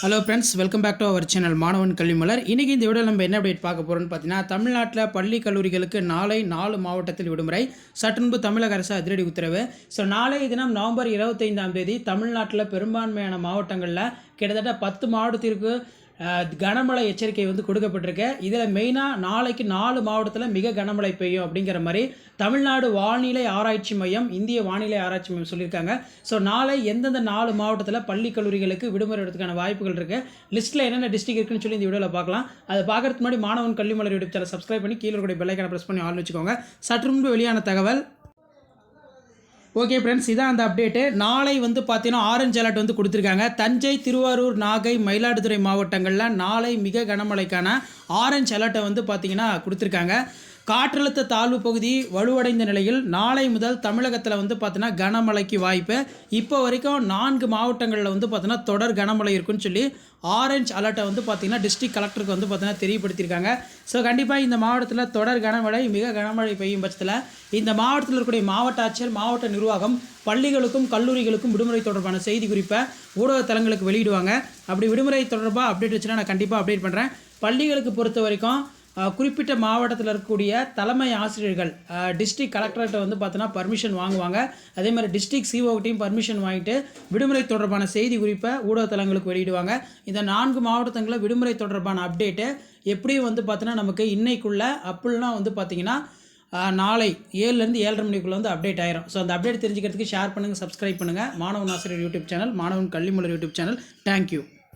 Hello friends welcome back to our channel Maanavan Kalvimalar இன்றைக்கி இந்த video நம்ம என்ன அப்டேட் பார்க்க போகிறோம்னு பார்த்தீங்கன்னா தமிழ்நாட்டில் பள்ளி கல்லூரிகளுக்கு நாளை நாலு மாவட்டத்தில் விடுமுறை. சற்று முன்பு தமிழக அரசு அதிரடி உத்தரவு. ஸோ நாளைய தினம் நவம்பர் இருபத்தைந்தாம் தேதி தமிழ்நாட்டில் பெரும்பான்மையான மாவட்டங்களில் கிட்டத்தட்ட பத்து மாவட்டத்திற்கு கனமழை எச்சரிக்கை வந்து கொடுக்கப்பட்டிருக்கு. இதில் மெயினாக நாளைக்கு நாலு மாவட்டத்தில் மிக கனமழை பெய்யும் அப்படிங்கிற மாதிரி தமிழ்நாடு வானிலை ஆராய்ச்சி மையம் இந்திய வானிலை ஆராய்ச்சி மையம் சொல்லியிருக்காங்க. ஸோ நாளை எந்தெந்த நாலு மாவட்டத்தில் பள்ளி கல்லூரிகளுக்கு விடுமுறை எடுத்துக்கான வாய்ப்புகள் இருக்குது லிஸ்ட்டில் என்னென்ன டிஸ்ட்ரிக் இருக்குன்னு சொல்லி இந்த வீடியோவில் பார்க்கலாம். அதை பார்க்குறதுக்கு முன்னாடி மாணவன் கல்விமலர் யூடியூப் சேனல் சப்ஸ்கிரைப் பண்ணி கீழே கூட பெல்லைக்கான ப்ரெஸ் பண்ணி ஆள் வச்சுக்கோங்க. சற்று முன்பு வெளியான தகவல் ஓகே ஃப்ரெண்ட்ஸ் இதான் அந்த அப்டேட்டு நாளை வந்து பார்த்தீங்கன்னா ஆரஞ்சு அலர்ட் வந்து கொடுத்துருக்காங்க. தஞ்சை திருவாரூர் நாகை மயிலாடுதுறை மாவட்டங்களில் நாளை மிக கனமழைக்கான ஆரஞ்சு அலர்ட்டை வந்து பார்த்தீங்கன்னா கொடுத்துருக்காங்க. காற்றழுத்த தாழ்வு பகுதி வலுவடைந்த நிலையில் நாளை முதல் தமிழகத்தில் வந்து பார்த்தீங்கன்னா கனமழைக்கு வாய்ப்பு. இப்போ வரைக்கும் நான்கு மாவட்டங்களில் வந்து பார்த்தீங்கன்னா தொடர் கனமழை இருக்குன்னு சொல்லி ஆரஞ்சு அலர்ட்டை வந்து பார்த்தீங்கன்னா டிஸ்ட்ரிக்ட் கலெக்டருக்கு வந்து பார்த்தீங்கன்னா தெரியப்படுத்தியிருக்காங்க. ஸோ கண்டிப்பாக இந்த மாவட்டத்தில் தொடர் கனமழை மிக கனமழை பெய்யும் பட்சத்தில் இந்த மாவட்டத்தில் இருக்கக்கூடிய மாவட்ட ஆட்சியர் மாவட்ட நிர்வாகம் பள்ளிகளுக்கும் கல்லூரிகளுக்கும் விடுமுறை தொடர்பான செய்தி குறிப்பை ஊடக தளங்களுக்கு வெளியிடுவாங்க. அப்படி விடுமுறை தொடர்பாக அப்டேட் வச்சுன்னா நான் கண்டிப்பாக அப்டேட் பண்ணுறேன் பள்ளிகளுக்கு பொறுத்த வரைக்கும் குறிப்பிட்ட மாவட்டத்தில் இருக்கக்கூடிய தலைமை ஆசிரியர்கள் டிஸ்ட்ரிக்ட் கலெக்டர்கிட்ட வந்து பார்த்தோன்னா பர்மிஷன் வாங்குவாங்க. அதே மாதிரி டிஸ்ட்ரிக்ட் சிஓகிட்டையும் பர்மிஷன் வாங்கிட்டு விடுமுறை தொடர்பான செய்தி குறிப்பை ஊடகத்தலங்களுக்கு வெளியிடுவாங்க. இந்த நான்கு மாவட்டங்களில் விடுமுறை தொடர்பான அப்டேட்டு எப்படியும் வந்து பார்த்தோன்னா நமக்கு இன்னைக்குள்ள அப்படிலாம் வந்து பார்த்தீங்கன்னா நாளை ஏழுலேருந்து ஏழரை மணிக்குள்ளே வந்து அப்டேட் ஆயிரும். ஸோ அந்த அப்டேட் தெரிஞ்சுக்கிறதுக்கு ஷேர் பண்ணுங்கள் சப்ஸ்கிரைப் பண்ணுங்கள் மாணவன் ஆசிரியர் யூடியூப் சேனல் மாணவன் கல்விமலர் யூடியூப் சேனல். தேங்க்யூ